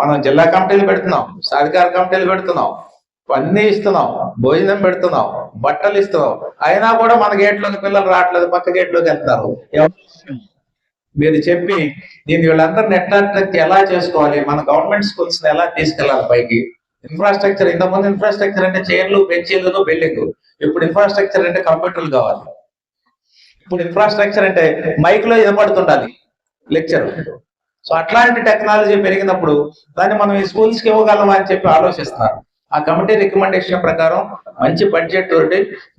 మనం జిల్లా కమిటీలు పెడుతున్నాం సాధికార కమిటీలు పెడుతున్నాం అన్ని ఇస్తున్నాం భోజనం పెడుతున్నాం బట్టలు ఇస్తున్నాం. అయినా కూడా మన గేట్లోకి పిల్లలు రావట్లేదు పక్క గేట్లోకి వెళ్తారు. మీరు చెప్పి దీన్ని వీళ్ళందరూ నెట్ అట్రాక్ట్ ఎలా చేసుకోవాలి? మన గవర్నమెంట్ స్కూల్స్ ఎలా తీసుకెళ్ళాలి పైకి? ఇన్ఫ్రాస్ట్రక్చర్ ఇంతకుముందు ఇన్ఫ్రాస్ట్రక్చర్ అంటే చైర్లు బెంచీలు బిల్డింగ్ ఇప్పుడు ఇన్ఫ్రాస్ట్రక్చర్ అంటే కంప్యూటర్లు కావాలి. ఇప్పుడు ఇన్ఫ్రాస్ట్రక్చర్ అంటే మైక్లో వినపడుతుండాలి లెక్చర్ సో అట్లాంటి టెక్నాలజీ పెరిగినప్పుడు దాన్ని మనం ఈ స్కూల్స్కి ఇవ్వగలమా అని చెప్పి ఆలోచిస్తున్నారు. ఆ కమిటీ రికమెండేషన్ ప్రకారం మంచి బడ్జెట్ తోటి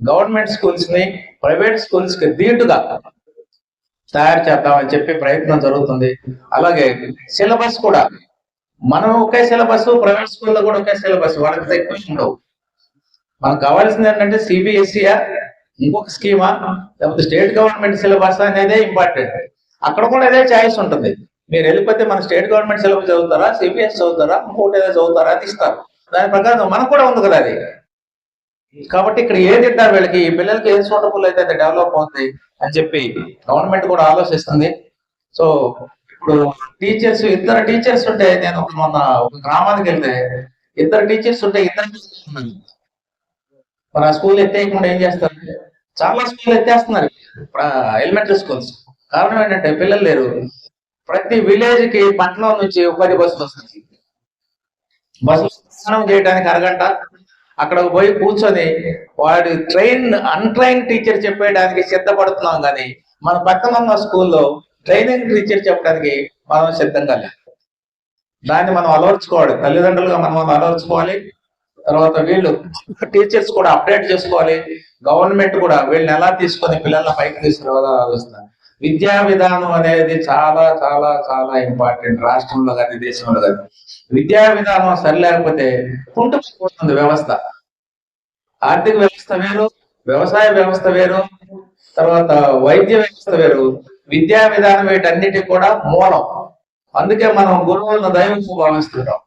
గవర్నమెంట్ స్కూల్స్ని ప్రైవేట్ స్కూల్స్కి దీటుగా తయారు చేద్దామని చెప్పి ప్రయత్నం జరుగుతుంది. అలాగే సిలబస్ కూడా. మనం ఒకే సిలబస్ ప్రైవేట్ స్కూల్లో కూడా ఒకే సిలబస్ వాళ్ళకి ఎక్కువ ఉండవు. మనకు కావాల్సింది ఏంటంటే సిబిఎస్ఈయా ఇంకొక స్కీమా లేకపోతే స్టేట్ గవర్నమెంట్ సిలబస్ అనేదే ఇంపార్టెంట్ అక్కడ కూడా అదే చాయిస్ ఉంటుంది. మీరు వెళ్ళిపోతే మన స్టేట్ గవర్నమెంట్ సిలబస్ చదువుతారా సిబిఎస్ చదువుతారా ఇంకోటి ఏదో చదువుతారా అని ఇస్తారు. దాని ప్రకారం మనకు కూడా ఉంది కదా అది. కాబట్టి ఇక్కడ ఏది ఇద్దారు వీళ్ళకి? ఈ పిల్లలకి ఏ సూటబుల్ అయితే అది డెవలప్ అవుతుంది అని చెప్పి గవర్నమెంట్ కూడా ఆలోచిస్తుంది. సో ఇప్పుడు టీచర్స్ ఇద్దరు టీచర్స్ ఉంటే నేను మొన్న ఒక గ్రామానికి వెళ్తే ఇద్దరు టీచర్స్ ఉంటే ఇద్దరు టీచర్స్ ఉన్నారు. మరి ఆ స్కూల్ ఎత్తేయకుండా ఏం చేస్తారు? చాలా స్కూల్ ఎత్తేస్తున్నారు. ఎలిమెంటరీ స్కూల్స్ కారణం ఏంటంటే పిల్లలు లేరు. ప్రతి విలేజ్కి పట్టణం నుంచి ఉపాధి బస్సులు వస్తుంది. బస్సు స్నానం చేయడానికి అరగంట అక్కడ పోయి కూర్చొని వాడి ట్రైన్ అన్ట్రైన్ టీచర్ చెప్పేయడానికి సిద్ధపడుతున్నాం కానీ మన పక్కన ఉన్న స్కూల్లో ట్రైనింగ్ టీచర్ చెప్పడానికి మనం సిద్ధంగా లేదు దాన్ని మనం అలవర్చుకోవాలి. తల్లిదండ్రులుగా మనం అలవర్చుకోవాలి. తర్వాత వీళ్ళు టీచర్స్ కూడా అప్డేట్ చేసుకోవాలి. గవర్నమెంట్ కూడా వీళ్ళని ఎలా తీసుకొని పిల్లల పైకి తీసుకురావాలని ఆలోచిస్తున్నారు. విద్యా విధానం అనేది చాలా చాలా చాలా ఇంపార్టెంట్ రాష్ట్రంలో కానీ దేశంలో కానీ. విద్యా విధానం సరి లేకపోతే కుంటుంది వ్యవస్థ. ఆర్థిక వ్యవస్థ వేరు వ్యవసాయ వ్యవస్థ వేరు తర్వాత వైద్య వ్యవస్థ వేరు. విద్యా విధానం వీటన్నిటి కూడా మూలం. అందుకే మనం గురువులను దైవంగా భావిస్తుంటాం